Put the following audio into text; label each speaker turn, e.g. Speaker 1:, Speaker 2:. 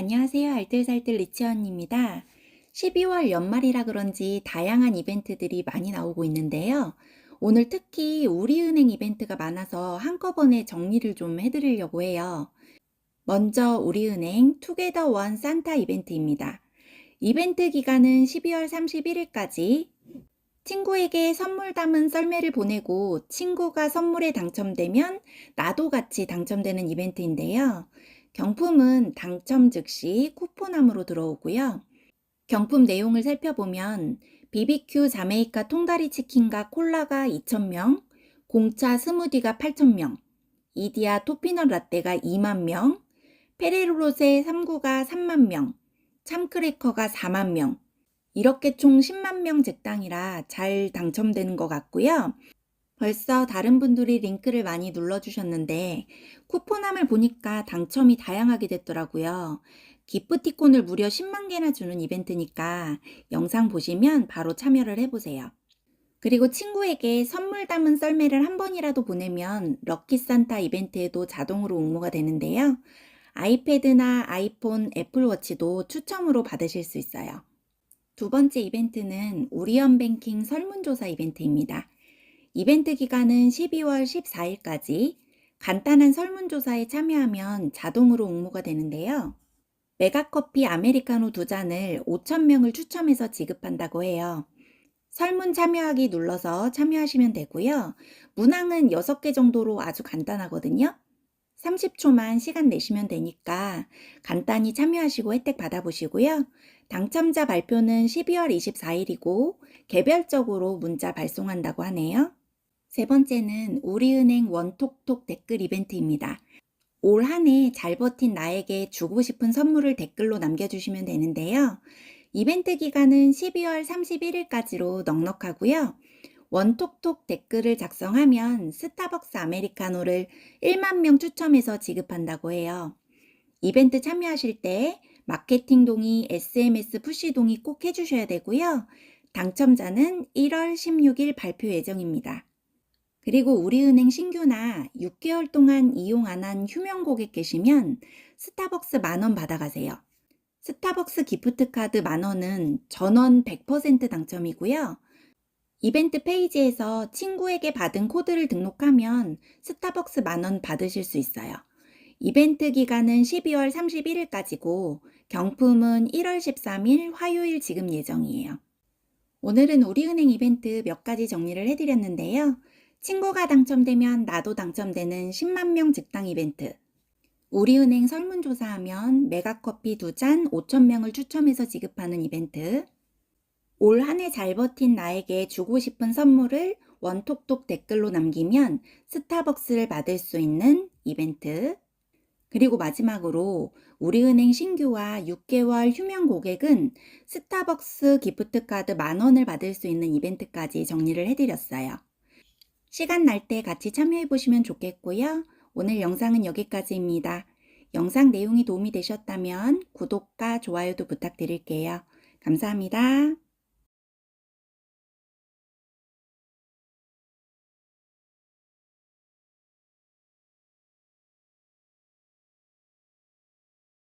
Speaker 1: 안녕하세요. 알뜰살뜰 리치언입니다. 12월 연말이라 그런지 다양한 이벤트들이 많이 나오고 있는데요. 오늘 특히 우리은행 이벤트가 많아서 한꺼번에 정리를 좀 해드리려고 해요. 먼저 우리은행 투게더 원 산타 이벤트입니다. 이벤트 기간은 12월 31일까지 친구에게 선물 담은 썰매를 보내고 친구가 선물에 당첨되면 나도 같이 당첨되는 이벤트인데요. 경품은 당첨 즉시 쿠폰함으로 들어오고요. 경품 내용을 살펴보면 BBQ 자메이카 통다리 치킨과 콜라가 2,000명, 공차 스무디가 8,000명, 이디야 토피넛 라떼가 2만 명, 페레로로세 3구가 3만 명, 참크래커가 4만 명, 이렇게 총 10만 명 잭당이라 잘 당첨되는 것 같고요. 벌써 다른 분들이 링크를 많이 눌러주셨는데 쿠폰함을 보니까 당첨이 다양하게 됐더라고요. 기프티콘을 무려 10만 개나 주는 이벤트니까 영상 보시면 바로 참여를 해보세요. 그리고 친구에게 선물 담은 썰매를 한 번이라도 보내면 럭키 산타 이벤트에도 자동으로 응모가 되는데요. 아이패드나 아이폰, 애플워치도 추첨으로 받으실 수 있어요. 두 번째 이벤트는 우리언뱅킹 설문조사 이벤트입니다. 이벤트 기간은 12월 14일까지 간단한 설문조사에 참여하면 자동으로 응모가 되는데요. 메가커피 아메리카노 두 잔을 5,000명을 추첨해서 지급한다고 해요. 설문 참여하기 눌러서 참여하시면 되고요. 문항은 6개 정도로 아주 간단하거든요. 30초만 시간 내시면 되니까 간단히 참여하시고 혜택 받아보시고요. 당첨자 발표는 12월 24일이고 개별적으로 문자 발송한다고 하네요. 세 번째는 우리은행 원톡톡 댓글 이벤트입니다. 올 한 해 잘 버틴 나에게 주고 싶은 선물을 댓글로 남겨주시면 되는데요. 이벤트 기간은 12월 31일까지로 넉넉하고요. 원톡톡 댓글을 작성하면 스타벅스 아메리카노를 1만 명 추첨해서 지급한다고 해요. 이벤트 참여하실 때 마케팅 동의, SMS 푸시 동의 꼭 해주셔야 되고요. 당첨자는 1월 16일 발표 예정입니다. 그리고 우리은행 신규나 6개월 동안 이용 안 한 휴면 고객 계시면 스타벅스 만원 받아가세요. 스타벅스 기프트 카드 만원은 전원 100% 당첨이고요. 이벤트 페이지에서 친구에게 받은 코드를 등록하면 스타벅스 만원 받으실 수 있어요. 이벤트 기간은 12월 31일까지고 경품은 1월 13일 화요일 지급 예정이에요. 오늘은 우리은행 이벤트 몇 가지 정리를 해드렸는데요. 친구가 당첨되면 나도 당첨되는 10만 명 직당 이벤트. 우리은행 설문조사하면 메가커피 두잔 5천 명을 추첨해서 지급하는 이벤트. 올 한 해 잘 버틴 나에게 주고 싶은 선물을 원톡톡 댓글로 남기면 스타벅스를 받을 수 있는 이벤트. 그리고 마지막으로 우리은행 신규와 6개월 휴면 고객은 스타벅스 기프트 카드 만원을 받을 수 있는 이벤트까지 정리를 해드렸어요. 시간 날 때 같이 참여해 보시면 좋겠고요. 오늘 영상은 여기까지입니다. 영상 내용이 도움이 되셨다면 구독과 좋아요도 부탁드릴게요. 감사합니다.